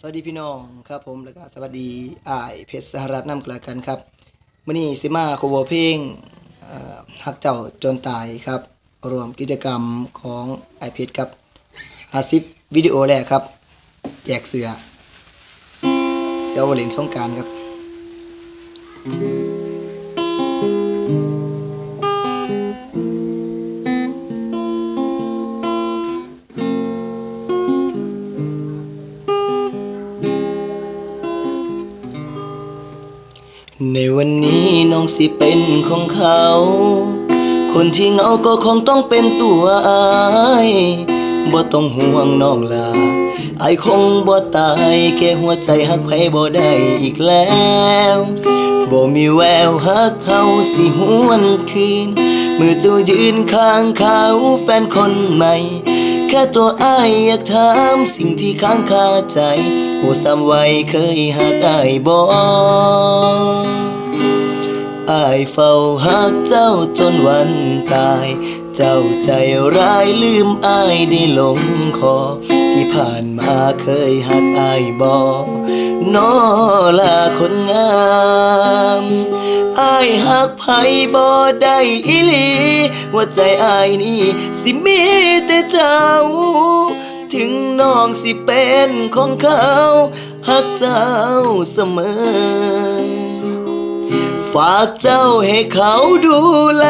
สวัสดีพี่น้องครับผมแล้วก็สวัสดีอ้ายเพชรสหรัฐน้ำกลากันครับมื่อนี้ซิมาโคโวเพลงหักเจ้าจนตายครับ รวมกิจกรรมของไอเพชรครับอาซิปวิดีโอแรกครับแจกเสือเสือวอลเลนสงการครับ ในวันนี้น้องสิเป็นของเขา คนที่เหงาก็คงต้องเป็นตัวอายบ่ต้องห่วงน้องลาอายคงบ่ตายแค่หัวใจหักไผบ่ได้อีกแล้วบ่มีแววหักเฮาสิหวนคืนเมื่อเจ้ายืนข้างเขาแฟนคนใหม่ แค่ตัวอ้ายอยากถามสิ่งที่ค้างคาใจโอ้สามไว้เคยหักอ้ายบ่ อายเฝ้าหักเจ้าจนวันตาย เจ้าใจร้ายลืมอายได้ลงคอ ที่ผ่านมาเคยหักอายบอนอลาคนงามอายหักไผบ่ได้อีหลีหัวใจอายนี่สิมีแต่เจ้า ถึงน้องสิเป็นของเขาหักเจ้าเสมอ ฝากเจ้าให้เขาดูแล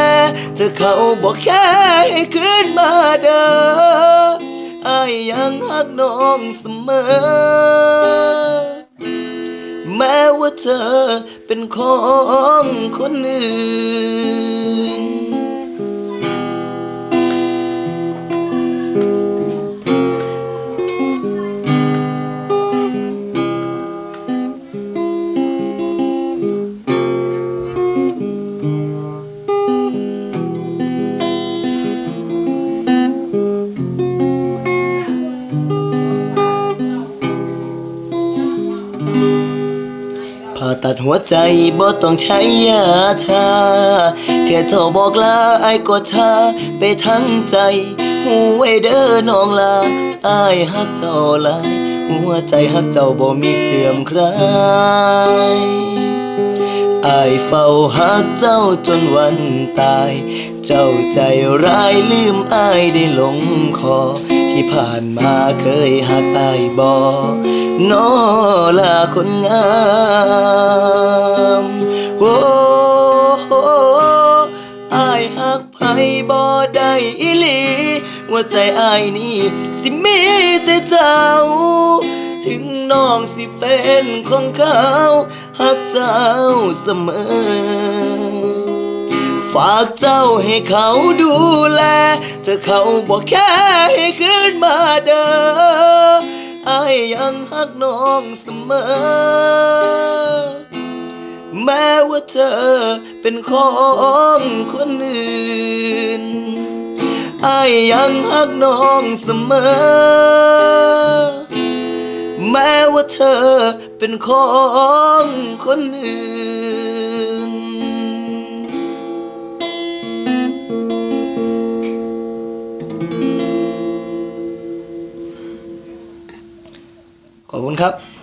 ถ้าเขาบอกแค่ให้ขึ้นมาเด้ออายยังหักน้องเสมอ แม้ว่าเธอเป็นของคนอื่น ดหัวใจบ่ต้องใช้ยาชา แค่เธอบอกลาไอ้ายก็ชาไปทั้งใจหูไว้เด้อน้องลาไอ้ายฮักเจ้าลายหัวใจฮักเจ้าบ่มีเสื่อมคลาย อายเฝ้าฮักเจ้าจนวันตาย เจ้าใจร้ายลืมอายได้ลงคอ ที่ผ่านมาเคยหักอายบ่นอลาคนงามโอ้โหอายหักไผบ่ได้อีหลีว่าใจอายนี่สิมีแต่เจ้า ถึงน้องสิเป็นของเขา หักเจ้าเสมอ ฝากเจ้าให้เขาดูแล ถ้าเขาบอกแค่ให้ขึ้นมาเด้ออายยังหักน้องเสมอ แม้ว่าเธอเป็นของคนอื่นอายยังหักน้องเสมอ แม้ว่าเธอ เป็นของคนอื่น ขอบคุณครับ